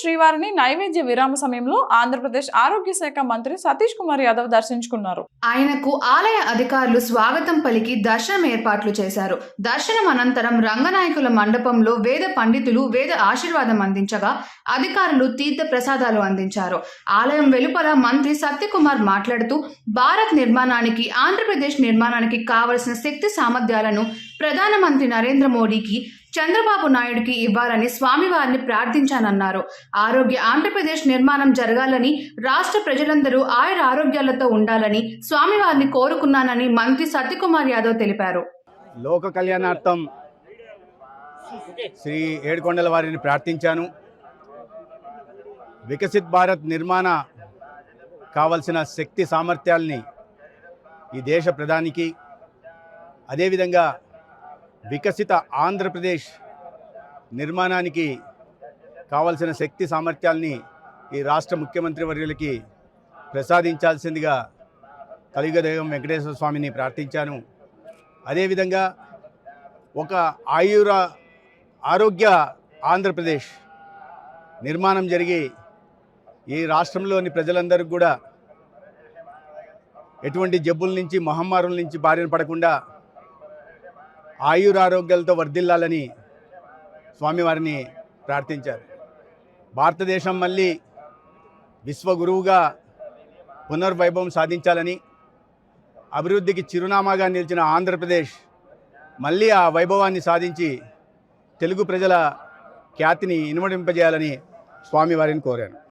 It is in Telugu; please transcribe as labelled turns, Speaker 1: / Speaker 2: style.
Speaker 1: శ్రీవారిని నైవేద్య విరామ సమయంలో ఆంధ్రప్రదేశ్ ఆరోగ్య శాఖ మంత్రి సతీష్ కుమార్ యాదవ్ దర్శించుకున్నారు.
Speaker 2: ఆయనకు ఆలయ అధికారులు స్వాగతం పలికి దర్శనం ఏర్పాట్లు చేశారు. దర్శనం అనంతరం రంగనాయకుల మండపంలో వేద పండితులు వేద ఆశీర్వాదం అందించగా అధికారులు తీర్థ ప్రసాదాలు అందించారు. ఆలయం వెలుపల మంత్రి సత్యకుమార్ మాట్లాడుతూ భారత్ నిర్మాణానికి ఆంధ్రప్రదేశ్ నిర్మాణానికి కావలసిన శక్తి సామర్థ్యాలను ప్రధానమంత్రి నరేంద్ర మోడీకి చంద్రబాబు నాయుడుకి ఇవ్వాలని స్వామివారిని ప్రార్థించానన్నారు. ఆరోగ్య ఆంధ్రప్రదేశ్ నిర్మాణం జరగాలని రాష్ట్ర ప్రజలందరూ ఆయుర ఆరోగ్యాలతో ఉండాలని స్వామివారిని కోరుకున్నానని మంత్రి సత్యకుమార్ యాదవ్ తెలిపారు.
Speaker 3: లోక కళ్యాణార్థం శ్రీ ఏడుకొండల వారిని ప్రార్థించాను. వికసిత్ భారత్ నిర్మాణ కావలసిన శక్తి సామర్థ్యాల్ని ఈ దేశ ప్రధానికి అదేవిధంగా వికసిత ఆంధ్రప్రదేశ్ నిర్మాణానికి కావలసిన శక్తి సామర్థ్యాల్ని ఈ రాష్ట్ర ముఖ్యమంత్రి వర్యులకి ప్రసాదించాల్సిందిగా కలియుగదైవం వెంకటేశ్వర స్వామిని ప్రార్థించాను. అదేవిధంగా ఒక ఆయుర ఆరోగ్య ఆంధ్రప్రదేశ్ నిర్మాణం జరిగి ఈ రాష్ట్రంలోని ప్రజలందరికీ కూడా ఎటువంటి జబ్బుల నుంచి మహమ్మారుల నుంచి బారిన పడకుండా ఆయురారోగ్యాలతో వర్ధిల్లాలని స్వామివారిని ప్రార్థించారు. భారతదేశం మళ్ళీ విశ్వగురువుగా పునర్వైభవం సాధించాలని అభివృద్ధికి చిరునామాగా నిలిచిన ఆంధ్రప్రదేశ్ మళ్ళీ ఆ వైభవాన్ని సాధించి తెలుగు ప్రజల ఖ్యాతిని ఇనుమడింపజేయాలని స్వామివారిని కోరాను.